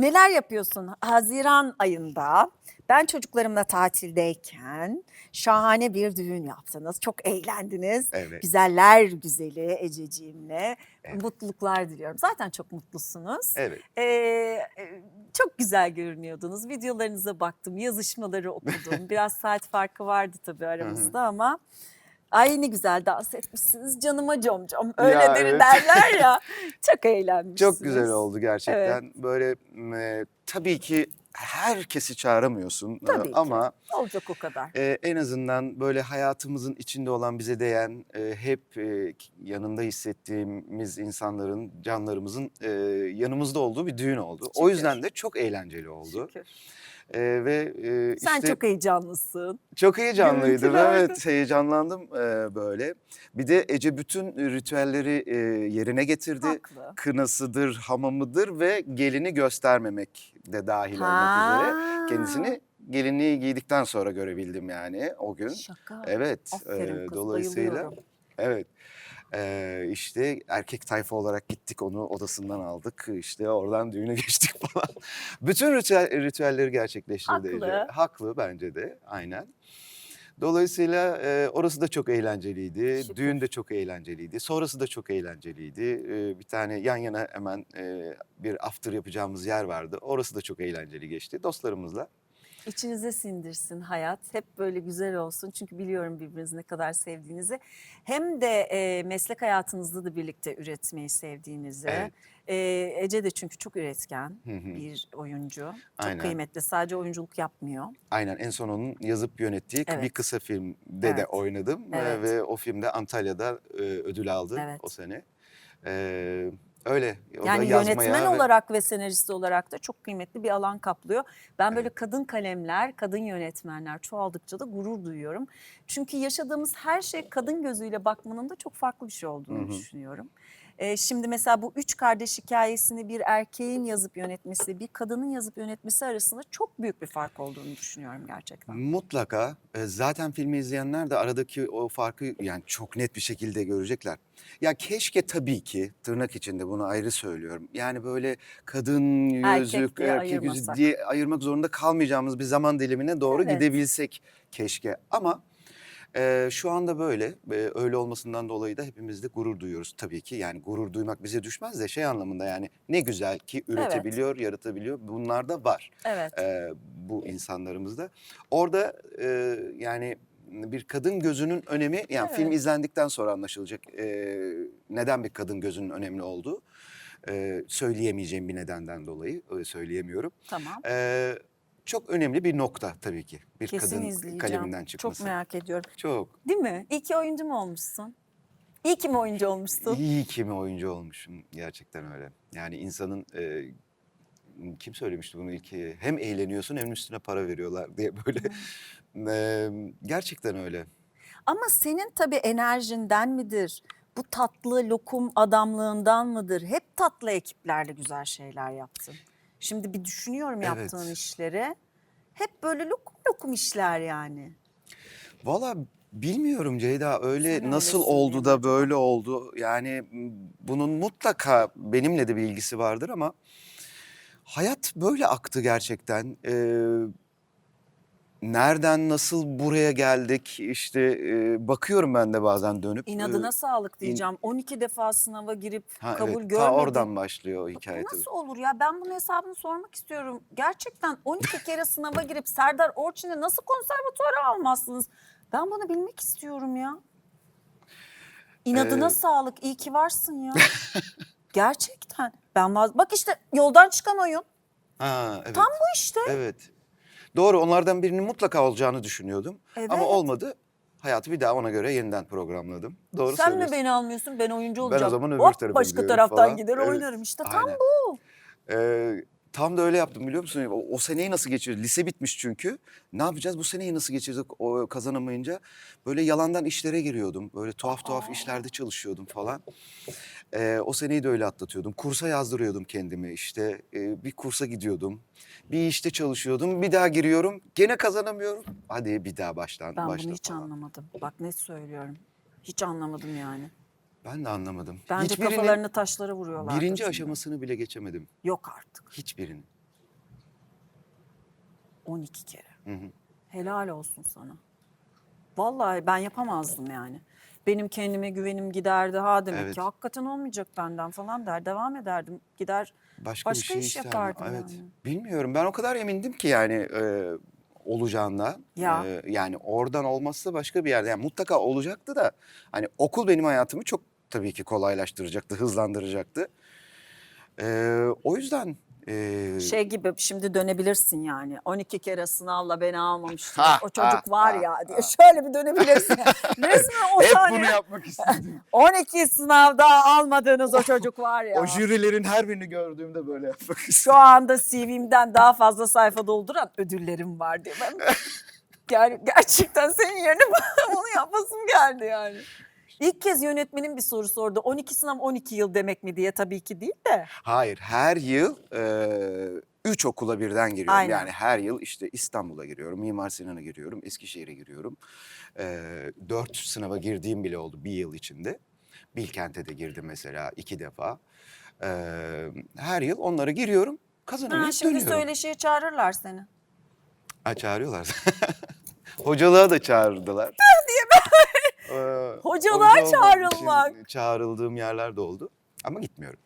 Neler yapıyorsun? Haziran ayında ben çocuklarımla tatildeyken şahane bir düğün yaptınız. Çok eğlendiniz. Evet. Güzeller güzeli Ececiğimle. Evet. Mutluluklar diliyorum. Zaten çok mutlusunuz. Evet. Ee, e, çok güzel görünüyordunuz. Videolarınıza baktım, yazışmaları okudum. Biraz saat farkı vardı tabii aramızda ama ay ne güzel dans etmişsiniz canıma comcom. Öyle Ya, deri evet. derler ya. Çok eğlenmişsiniz. Çok güzel oldu gerçekten. Böyle e, tabii ki herkesi çağıramıyorsun e, Tabii ki. ama Olacak o kadar. e, en azından böyle hayatımızın içinde olan bize değen e, hep e, yanında hissettiğimiz insanların canlarımızın e, yanımızda olduğu bir düğün oldu. O Şükür. yüzden de çok eğlenceli oldu. Şükür. E, ve e, Sen işte çok heyecanlısın. çok heyecanlıydım. Evet heyecanlandım e, böyle. Bir de Ece bütün ritüelleri e, yerine getirdi. Haklı. kınasıdır, hamamıdır ve gelini göstermemek de dahil olmak üzere. Kendisini gelinliği giydikten sonra görebildim yani o gün. Şaka. Evet, Aferin e, kız, dolayısıyla evet. E, işte erkek tayfa olarak gittik onu odasından aldık işte oradan düğüne geçtik falan. Bütün ritüel, ritüelleri gerçekleştirdi Ece. Haklı. Haklı bence de aynen. Dolayısıyla e, orası da çok eğlenceliydi. Şükür. Düğün de çok eğlenceliydi. Sonrası da çok eğlenceliydi. E, bir tane yan yana hemen e, bir after yapacağımız yer vardı. Orası da çok eğlenceli geçti dostlarımızla. İçinize sindirsin hayat. Hep böyle güzel olsun. Çünkü biliyorum birbirinizi ne kadar sevdiğinizi. Hem de e, meslek hayatınızda da birlikte üretmeyi sevdiğinizi. Evet. E, Ece de çünkü çok üretken Hı hı. bir oyuncu. Çok Aynen. kıymetli. Sadece oyunculuk yapmıyor. Aynen en son onun yazıp yönettiği bir Evet. kısa filmde de Evet. oynadım. E, Evet. ve o filmde Antalya'da e, ödül aldı Evet. o sene. E, öyle. o Yani yönetmen ve- olarak ve senarist olarak da çok kıymetli bir alan kaplıyor. Ben böyle kadın kalemler, kadın yönetmenler çoğaldıkça da gurur duyuyorum. Çünkü yaşadığımız her şey kadın gözüyle bakmanın da çok farklı bir şey olduğunu Hı hı. düşünüyorum. Ee, şimdi mesela bu üç kardeş hikayesini bir erkeğin yazıp yönetmesi, bir kadının yazıp yönetmesi arasında çok büyük bir fark olduğunu düşünüyorum gerçekten. Mutlaka. E, Zaten filmi izleyenler de aradaki o farkı yani çok net bir şekilde görecekler. Ya keşke tabii ki tırnak içinde bunu ayrı söylüyorum. Yani böyle kadın yüzü, Erkek diye erkek yüzü ayırmasak. diye ayırmak zorunda kalmayacağımız bir zaman dilimine doğru Evet. gidebilsek keşke. Ama e, şu anda böyle. E, öyle olmasından dolayı da hepimiz de gurur duyuyoruz tabii ki. Yani gurur duymak bize düşmez de şey anlamında yani ne güzel ki üretebiliyor, yaratabiliyor. Bunlar da var Evet. e, bu insanlarımızda. Orada e, yani bir kadın gözünün önemi yani Evet. film izlendikten sonra anlaşılacak e, neden bir kadın gözünün önemli olduğu. E, söyleyemeyeceğim bir nedenden dolayı öyle söyleyemiyorum. Tamam. E, çok önemli bir nokta tabii ki bir Kesin kadın izleyeceğim. kaleminden çıkması. Çok merak ediyorum. Çok. Değil mi? İyi ki oyuncu mu olmuşsun? İyi ki mi oyuncu olmuşsun? İyi ki mi oyuncu olmuşum gerçekten öyle. Yani insanın e, kim söylemişti bunu ilk hem eğleniyorsun hem üstüne para veriyorlar diye böyle. E, gerçekten öyle. Ama senin tabii enerjinden midir? Bu tatlı lokum adamlığından mıdır? Hep tatlı ekiplerle güzel şeyler yaptın. Şimdi bir düşünüyorum Evet. yaptığın işleri. Hep böyle lokum lokum işler yani. Valla bilmiyorum Ceyda öyle Sen nasıl öylesin oldu da böyle oldu. Yani m, bunun mutlaka benimle de bir ilgisi vardır ama hayat böyle aktı gerçekten. Ee, nereden nasıl buraya geldik işte e, bakıyorum ben de bazen dönüp. İnadına e, sağlık diyeceğim. 12 defa sınava girip ha, kabul evet, görmedin. ta oradan başlıyor o hikaye tabii. nasıl olur ya? Ben bunun hesabını sormak istiyorum. Gerçekten 12 kere sınava girip Serdar Orçun'u nasıl konservatuvara almazsınız? Ben bunu bilmek istiyorum ya. İnadına Ee, sağlık. İyi ki varsın ya. Gerçekten. Ben vaz... Bak işte yoldan çıkan oyun. Ha, evet. Tam bu işte. Evet. Doğru onlardan birinin mutlaka olacağını düşünüyordum. Ama Evet. olmadı. Hayatı bir daha ona göre yeniden programladım. Doğru Sen mi söylüyorsun. beni almıyorsun? Ben oyuncu Ben o olacağım. zaman öbür Hop, tarafa başka gidiyorum taraftan falan. gider Evet, oynarım. İşte tam aynen. bu. Ee, tam da öyle yaptım biliyor musun? O, o seneyi nasıl geçirdik? Lise bitmiş çünkü. Ne yapacağız? Bu seneyi nasıl geçirdik o kazanamayınca? Böyle yalandan işlere giriyordum. Böyle tuhaf tuhaf işlerde çalışıyordum falan. Ee, o seneyi de öyle atlatıyordum. Kursa yazdırıyordum kendimi işte. Ee, bir kursa gidiyordum. Bir işte çalışıyordum. Bir daha giriyorum. Gene kazanamıyorum. Hadi bir daha baştan Ben başla bunu hiç falan. anlamadım. Bak net söylüyorum. Hiç anlamadım yani. Ben de anlamadım. Bence Hiçbirinin kafalarını taşlara vuruyorlar. birinci aşamasını bile geçemedim. Yok artık. Hiçbirini. 12 kere. Hı hı. Helal olsun sana. Vallahi ben yapamazdım yani. Benim kendime güvenim giderdi. Ha demek Evet. ki hakikaten olmayacak benden falan der. Devam ederdim. Gider Başka, Başka şey iş isterdim. yapardım Evet. yani. Bilmiyorum. Ben o kadar emindim ki yani e, olacağından. Ya. E, yani oradan olmazsa başka bir yerde. Yani mutlaka olacaktı da hani okul benim hayatımı çok tabii ki kolaylaştıracaktı, hızlandıracaktı. E, o yüzden e, şey gibi şimdi dönebilirsin yani. 12 kere sınavla beni almamıştı. Ha, o çocuk ha, var ha, ya diye şöyle bir dönebilirsin. Resmen o hep bunu yapmak istedim. 12 sınavda almadığınız o çocuk var ya. o jürilerin her birini gördüğümde böyle yapmak istedim. Şu anda CV'mden daha fazla sayfa dolduran ödüllerim var diye. Ben Ger- gerçekten senin yerine onu yapasım geldi yani. İlk kez yönetmenin bir soru sordu. 12 sınav 12 yıl demek mi diye tabii ki değil de. Hayır, her yıl e, üç okula birden giriyorum. Aynen. Yani her yıl işte İstanbul'a giriyorum, Mimar Sinan'a giriyorum, Eskişehir'e giriyorum. E, dört sınava girdiğim bile oldu bir yıl içinde. Bilkent'e de girdim mesela iki defa. E, her yıl onlara giriyorum, kazanamayıp Ha, şimdi dönüyorum. söyleşiye çağırırlar seni. Ha, çağırıyorlar. Hocalığa da çağırdılar. Hocalığa çağrılmak. Çağrıldığım yerler de oldu ama gitmiyorum.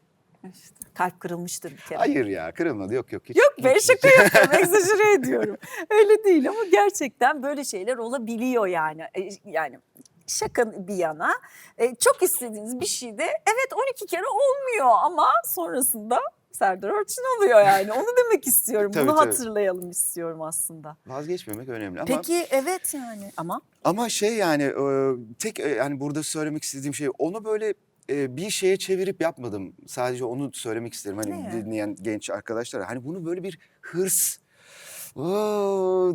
İşte kalp kırılmıştır bir kere. Hayır ya kırılmadı yok yok. Hiç, Yok ben şaka yapıyorum, egzajere ediyorum. Öyle değil ama gerçekten böyle şeyler olabiliyor yani. E, Yani şaka bir yana e, çok istediğiniz bir şeyde evet 12 kere olmuyor ama sonrasında Serdar Orçun oluyor yani. Onu demek istiyorum. Tabii, Bunu tabii. hatırlayalım istiyorum aslında. Vazgeçmemek önemli ama Peki evet yani ama ama şey yani e, tek e, yani burada söylemek istediğim şey onu böyle e, bir şeye çevirip yapmadım. Sadece onu söylemek isterim hani Ne? dinleyen genç arkadaşlar. Hani bunu böyle bir hırs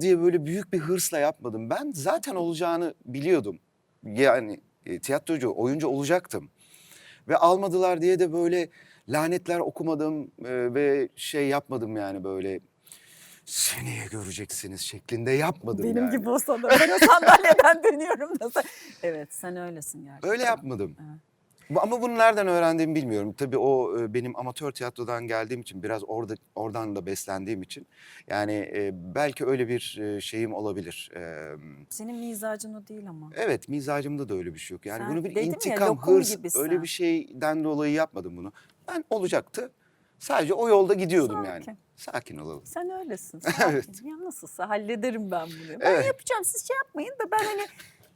diye böyle büyük bir hırsla yapmadım. Ben zaten olacağını biliyordum. Yani tiyatrocu, oyuncu olacaktım. Ve almadılar diye de böyle lanetler okumadım e, ve şey yapmadım yani böyle seneye göreceksiniz şeklinde yapmadım benim yani. gibi olsa da ben o sandalyeden dönüyorum da sen- Evet sen öylesin gerçekten. Öyle yapmadım. Evet. Ama bunu nereden öğrendiğimi bilmiyorum. Tabii o e, benim amatör tiyatrodan geldiğim için biraz orada oradan da beslendiğim için yani e, belki öyle bir e, şeyim olabilir. E, Senin mizacın o değil ama. Evet mizacımda da öyle bir şey yok. Yani Sen bunu bir ya, intikam, lokum hırs gibisin. öyle bir şeyden dolayı yapmadım bunu. Ben olacaktı. Sadece o yolda gidiyordum yani. Sakin. Sakin olalım. Sen öylesin. sakin. Evet. Ya nasılsa hallederim ben bunu. Ben Evet. yapacağım siz şey yapmayın da ben hani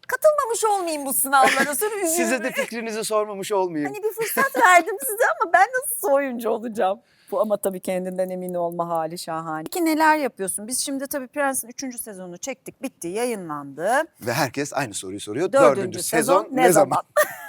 katılmamış olmayayım bu sınavlara. Sonra. Size de fikrinizi sormamış olmayayım. Hani bir fırsat verdim size ama ben nasıl oyuncu olacağım? Bu ama tabii kendinden emin olma hali şahane. Peki neler yapıyorsun? Biz şimdi tabii Prens'in 3. sezonunu çektik, bitti, yayınlandı. Ve herkes aynı soruyu soruyor. Dördüncü, sezon, ne zaman?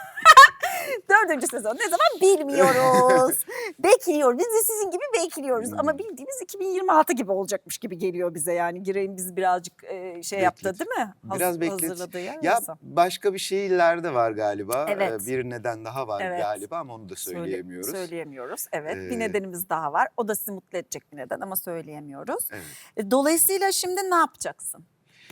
Dördüncü sezon ne zaman bilmiyoruz. bekliyoruz. Biz de sizin gibi bekliyoruz. Hmm. Ama bildiğimiz 2026 gibi olacakmış gibi geliyor bize yani. Gireyim bizi birazcık e, şey yaptı değil mi? Haz- Biraz beklet. Ya orası. başka bir şeyler de var galiba. Evet. Ee, Bir neden daha var Evet. galiba ama onu da Söyle- söyleyemiyoruz. söyleyemiyoruz. Evet. bir Ee, nedenimiz daha var. O da sizi mutlu edecek bir neden ama söyleyemiyoruz. Evet. E, Dolayısıyla şimdi ne yapacaksın?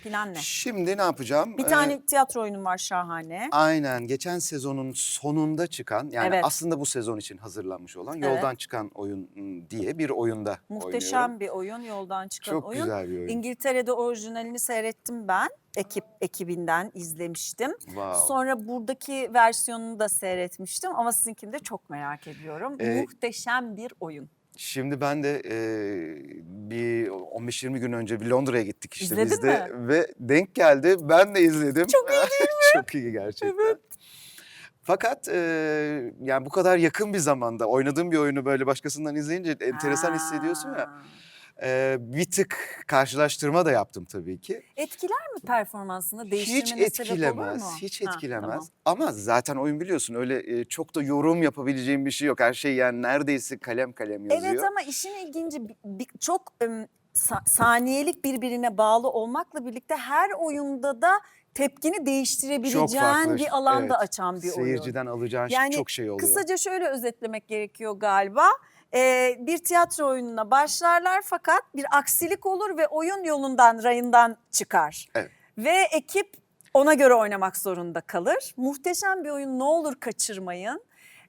Plan ne? Şimdi ne yapacağım? Bir Ee, tane tiyatro oyunun var şahane. Aynen geçen sezonun sonunda çıkan yani Evet. aslında bu sezon için hazırlanmış olan Evet. Yoldan Çıkan Oyun ım, diye bir oyunda Muhteşem oynuyorum. bir oyun, yoldan çıkan Çok oyun. güzel bir oyun. İngiltere'de orijinalini seyrettim ben. Ekip ekibinden izlemiştim. Wow. Sonra buradaki versiyonunu da seyretmiştim ama sizinkini de çok merak ediyorum. Ee, Muhteşem bir oyun. Şimdi ben de e, bir 15-20 gün önce bir Londra'ya gittik işte İzledin biz de mi? ve denk geldi. Ben de izledim. Çok iyi değil Çok iyi gerçekten. Evet. Fakat e, yani bu kadar yakın bir zamanda oynadığım bir oyunu böyle başkasından izleyince enteresan hissediyorsun ya. Ha. E, bir tık karşılaştırma da yaptım tabii ki. Etkiler mi performansını? Hiç Değiştirmene sebep olur etkilemez, mu? hiç Ha, etkilemez. tamam. Ama zaten oyun biliyorsun öyle e, çok da yorum yapabileceğim bir şey yok. Her şey yani neredeyse kalem kalem yazıyor. Evet ama işin ilginci bi- bi- çok ım, sa- saniyelik birbirine bağlı olmakla birlikte her oyunda da tepkini çok değiştirebileceğin farklı. bir alanda evet. açan bir oyun. Seyirciden alacağın Yani çok şey oluyor. Kısaca şöyle özetlemek gerekiyor galiba. Ee, bir tiyatro oyununa başlarlar fakat bir aksilik olur ve oyun yolundan, rayından çıkar. Evet. Ve ekip ona göre oynamak zorunda kalır. Muhteşem bir oyun ne olur kaçırmayın.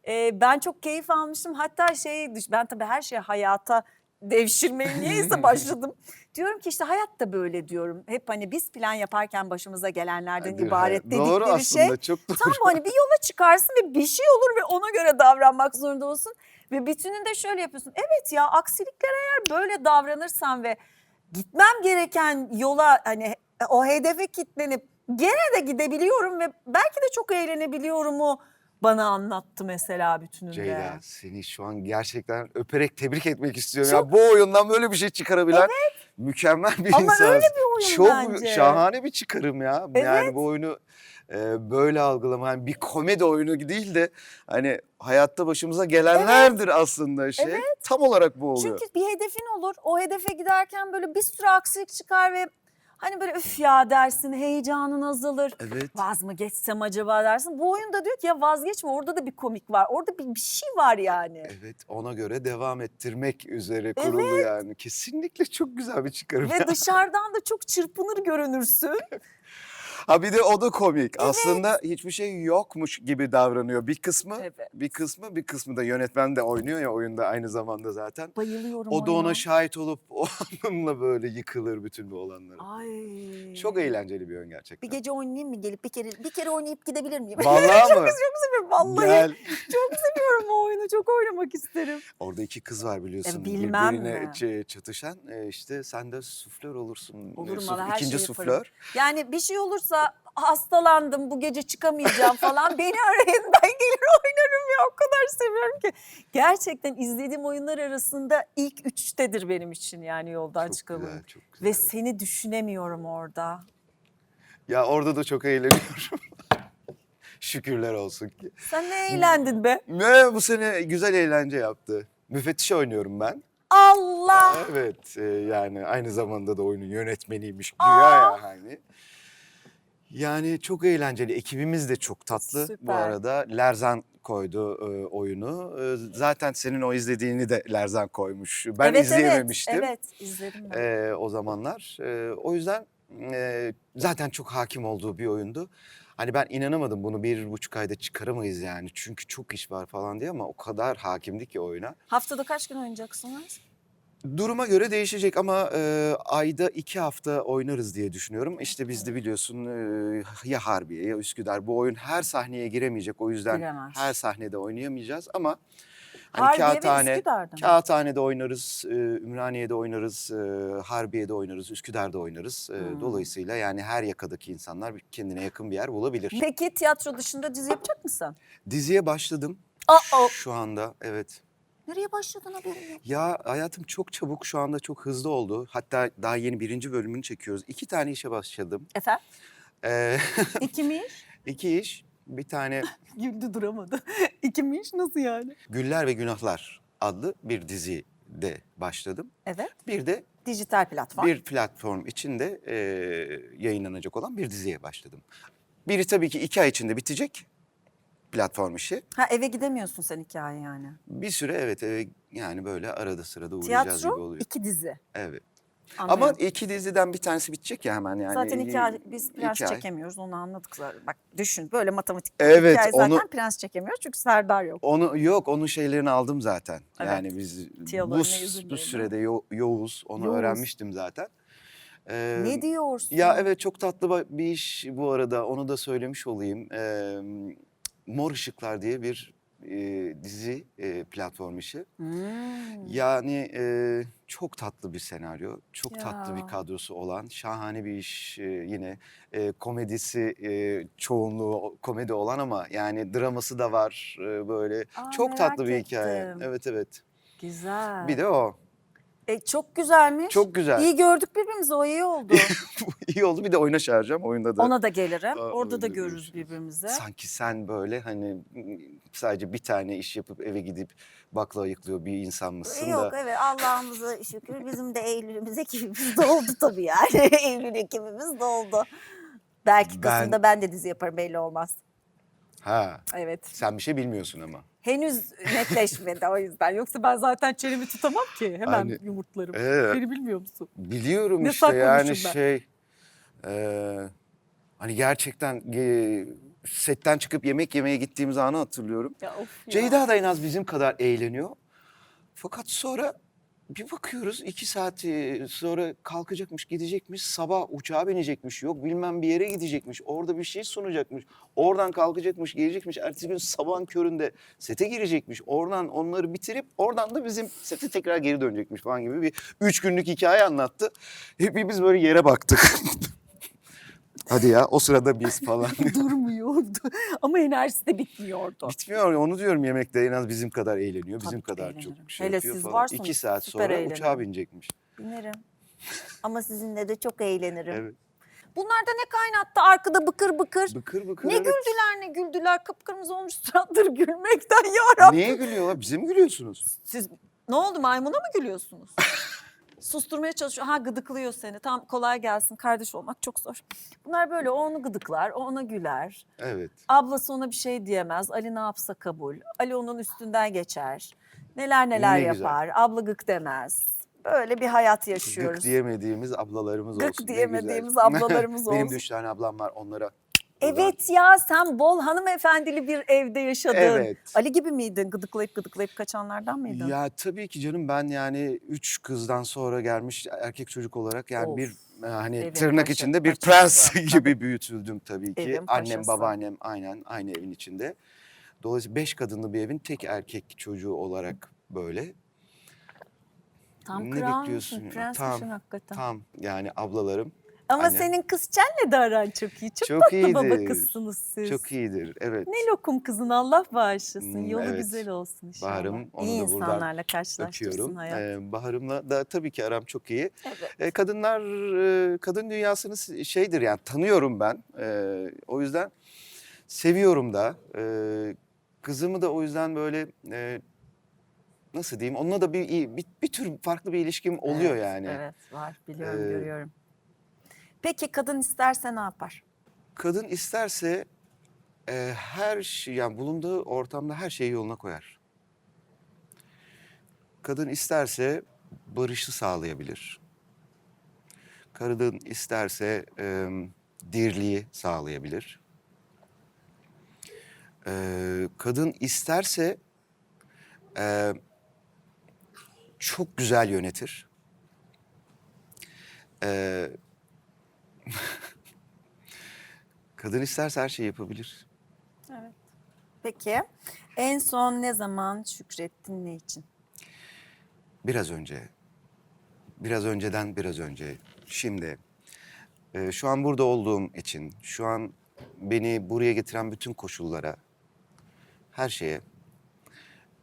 Ee, ben çok keyif almıştım. Hatta şey ben tabii her şeyi hayata devşirmeye niyeyse başladım. Diyorum ki işte hayat da böyle diyorum. Hep hani biz plan yaparken başımıza gelenlerden Hadi, ibaret dedikleri Doğru aslında şey. çok doğru. Tam hani bir yola çıkarsın ve bir şey olur ve ona göre davranmak zorunda olsun. Ve bütününde şöyle yapıyorsun. Evet ya aksiliklere eğer böyle davranırsam ve gitmem gereken yola hani o hedefe kitlenip gene de gidebiliyorum ve belki de çok eğlenebiliyorum o bana anlattı mesela bütününde. Ceyda seni şu an gerçekten öperek tebrik etmek istiyorum. Çok- Ya bu oyundan böyle bir şey çıkarabilen mükemmel bir Ama insan. öyle bir oyun Çok bence. şahane bir çıkarım ya. Evet. Yani bu oyunu e, böyle algılama yani bir komedi oyunu değil de hani hayatta başımıza gelenlerdir aslında şey. Tam olarak bu oluyor. Çünkü bir hedefin olur. O hedefe giderken böyle bir sürü aksilik çıkar ve hani böyle üf ya dersin, heyecanın azalır. Evet. Vaz mı geçsem acaba dersin. Bu oyunda diyor ki ya vazgeçme orada da bir komik var. Orada bir, bir şey var yani. Evet ona göre devam ettirmek üzere kurulu yani. Kesinlikle çok güzel bir çıkarım. ya. Ve dışarıdan da çok çırpınır görünürsün. Ha bir de o da komik. Aslında hiçbir şey yokmuş gibi davranıyor. Bir kısmı, Evet. bir kısmı, bir kısmı da yönetmen de oynuyor ya oyunda aynı zamanda zaten. Bayılıyorum O da oyuna. ona şahit olup onunla böyle yıkılır bütün bu olanları. Ay. Çok eğlenceli bir oyun gerçekten. Bir gece oynayayım mı gelip bir kere bir kere oynayıp gidebilir miyim? Vallahi çok, mı? çok seviyorum vallahi. Gel. Çok seviyorum o oyunu. Çok oynamak isterim. Orada iki kız var biliyorsun. bilmem Birbirine mi? çatışan. E, işte sen de suflör olursun. Olurum E, valla, her İkinci şeyi yaparım. suflör. Yani bir şey olursa hastalandım bu gece çıkamayacağım falan beni arayın ben gelir oynarım ya o kadar seviyorum ki. Gerçekten izlediğim oyunlar arasında ilk üçtedir benim için yani yoldan Çok çıkalım. güzel, çok güzel. Ve seni düşünemiyorum orada. Ya orada da çok eğleniyorum. Şükürler olsun ki. Sen ne eğlendin be? Ne bu sene güzel eğlence yaptı. Müfettiş oynuyorum ben. Allah! Evet e, yani aynı zamanda da oyunun yönetmeniymiş güya Aa! ya hani. Yani çok eğlenceli. Ekibimiz de çok tatlı bu Süper. arada. Lerzan koydu e, oyunu. E, zaten senin o izlediğini de Lerzan koymuş. Ben evet, izleyememiştim Evet, evet izledim ben. e, o zamanlar. E, o yüzden e, zaten çok hakim olduğu bir oyundu. Hani ben inanamadım bunu bir buçuk ayda çıkaramayız yani. Çünkü çok iş var falan diye ama o kadar hakimdi ki oyuna. Haftada kaç gün oynayacaksınız? Duruma göre değişecek ama e, ayda iki hafta oynarız diye düşünüyorum. İşte biz de biliyorsun e, ya Harbiye ya Üsküdar bu oyun her sahneye giremeyecek. O yüzden Giremez. her sahnede oynayamayacağız ama hani Harbiye ve Kağıthane, Üsküdar'da mı? Kağıthane'de oynarız, e, Ümraniye'de oynarız, e, Harbiye'de oynarız, Üsküdar'da oynarız. E, Hmm. Dolayısıyla yani her yakadaki insanlar kendine yakın bir yer bulabilir. Peki tiyatro dışında dizi yapacak mısın? Diziye başladım Aa, şu anda evet. Nereye başladın haberim yok. Ya hayatım çok çabuk şu anda çok hızlı oldu. Hatta daha yeni birinci bölümünü çekiyoruz. İki tane işe başladım. Efendim? Ee, İkiymiş. iki iş. Bir tane Güldü duramadı. İkiymiş nasıl yani? Güller ve Günahlar adlı bir dizide başladım. Evet. Bir de Dijital platform. bir platform içinde e, yayınlanacak olan bir diziye başladım. Biri tabii ki iki ay içinde bitecek platform işi. Ha eve gidemiyorsun sen hikaye yani. Bir süre evet eve yani böyle arada sırada uğrayacağız gibi Tiyatro oluyor. iki dizi. Evet. Anlıyorum. Ama iki diziden bir tanesi bitecek ya hemen yani. zaten iki ay biz prens iki ay. çekemiyoruz onu anladık zaten. Bak düşün böyle matematik Evet, hikaye zaten onu- prens çekemiyoruz çünkü Serdar yok. Onu yok onun şeylerini aldım zaten. Evet. Yani biz Tiyalarına bu, bu sürede Yo- Yoğuz onu Yoğuz. öğrenmiştim zaten. Ee, ne diyorsun? Ya evet çok tatlı ba- bir iş bu arada onu da söylemiş olayım. Ee, Mor Işıklar diye bir e, dizi e, platform işi. Hmm. Yani e, çok tatlı bir senaryo, çok tatlı bir Ya. kadrosu olan şahane bir iş e, yine E, komedisi e, çoğunluğu komedi olan ama yani draması da var e, böyle Aa, çok tatlı bir hikaye. Evet evet. Güzel. Bir de o. E, çok güzelmiş. Çok güzel. İyi gördük birbirimizi o iyi oldu. İyi oldu bir de oyuna çağıracağım oyunda da. Ona da gelirim. Aa, Orada da görürüz birbirimizi. Sanki sen böyle hani sadece bir tane iş yapıp eve gidip bakla ayıklıyor bir insan mısın Yok da. evet Allah'ımıza şükür bizim de Eylül'ümüz ekibimiz doldu tabii yani. Eylül ekibimiz doldu. Belki Ben- Kasım'da ben de dizi yaparım belli olmaz. Ha Evet. sen bir şey bilmiyorsun ama. Henüz netleşmedi o yüzden. Yoksa ben zaten çenemi tutamam ki. Hemen Hani, yumurtlarım. evet. Beni bilmiyor musun? Biliyorum Ne işte yani ben? şey eee, hani gerçekten e, setten çıkıp yemek yemeye gittiğimiz anı hatırlıyorum. Ya of ya. Ceyda da en az bizim kadar eğleniyor. Fakat sonra bir bakıyoruz iki saat sonra kalkacakmış, gidecekmiş, sabah uçağa binecekmiş, yok bilmem bir yere gidecekmiş, orada bir şey sunacakmış, oradan kalkacakmış, gelecekmiş, ertesi gün sabahın köründe sete girecekmiş, oradan onları bitirip oradan da bizim sete tekrar geri dönecekmiş falan gibi bir üç günlük hikaye anlattı. Hepimiz böyle yere baktık. Hadi ya o sırada biz falan. Durmuyordu. Ama enerjisi de bitmiyordu. Bitmiyor onu diyorum yemekte en az bizim kadar eğleniyor. Bizim Tabii kadar eğlenirim. çok şey Hele yapıyor siz falan. varsanız İki saat süper sonra eğlenirim. uçağa binecekmiş. Binerim. Ama sizinle de çok eğlenirim. Evet. Bunlar da ne kaynattı arkada bıkır bıkır. Bıkır bıkır. ne evet. güldüler ne güldüler. Kıpkırmızı olmuş suratları gülmekten yarabbim. Niye gülüyorlar? Bize mi gülüyorsunuz? Siz ne oldu maymuna mı gülüyorsunuz? Susturmaya çalışıyor. Ha gıdıklıyor seni. Tam kolay gelsin. Kardeş olmak çok zor. Bunlar böyle o onu gıdıklar, o ona güler. Evet. Ablası ona bir şey diyemez. Ali ne yapsa kabul. Ali onun üstünden geçer. Neler neler Ne güzel. yapar. Abla gık demez. Böyle bir hayat yaşıyoruz. Gık diyemediğimiz ablalarımız Gık olsun. ne diyemediğimiz güzel. ablalarımız Benim olsun. de üç tane ablam var onlara. Evet ya sen bol hanımefendili bir evde yaşadın. Evet. Ali gibi miydin? Gıdıklayıp gıdıklayıp kaçanlardan mıydın? Ya tabii ki canım ben yani üç kızdan sonra gelmiş erkek çocuk olarak yani Of. bir e, hani Evin tırnak paşa- içinde bir paşası. prens gibi büyütüldüm tabii ki. Evin Annem paşası. babaannem aynen aynı evin içinde. Dolayısıyla beş kadınlı bir evin tek erkek çocuğu olarak böyle. Tam Ne kral bekliyorsun ya? Prensmişsin Tam, hakikaten. Tam yani ablalarım Ama annem. senin kız Çen'le de aran çok iyi. Çok, Çok tatlı baba iyidir. kızsınız siz. çok iyidir. Evet. Ne lokum kızın Allah bağışlasın. Hmm, Yolu evet. güzel olsun inşallah. Baharım, onu iyi da buradan insanlarla karşılaştırsın Öpüyorum. hayat. Ee, Bahar'ımla da tabii ki aram çok iyi. Evet. E, kadınlar, e, kadın dünyasını s- şeydir yani tanıyorum ben. E, o yüzden seviyorum da. E, kızımı da o yüzden böyle e, nasıl diyeyim onunla da bir, iyi- bir, bir tür farklı bir ilişkim oluyor Evet, yani. Evet var biliyorum Ee, görüyorum. Peki kadın isterse ne yapar? Kadın isterse e, her şey yani bulunduğu ortamda her şeyi yoluna koyar. Kadın isterse barışı sağlayabilir. Kadın isterse e, dirliği sağlayabilir. E, kadın isterse e, çok güzel yönetir. E, kadın isterse her şeyi yapabilir. Evet. Peki en son ne zaman şükrettin ne için? Biraz önce, biraz önceden biraz önce, şimdi, e, şu an burada olduğum için, şu an beni buraya getiren bütün koşullara, her şeye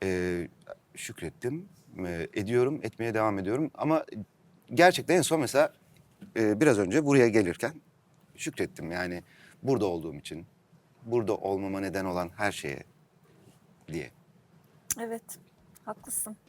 e, şükrettim, e, ediyorum, etmeye devam ediyorum. Ama gerçekten en son mesela e, biraz önce buraya gelirken şükrettim. Yani burada olduğum için, burada olmama neden olan her şeye diye. Evet haklısın.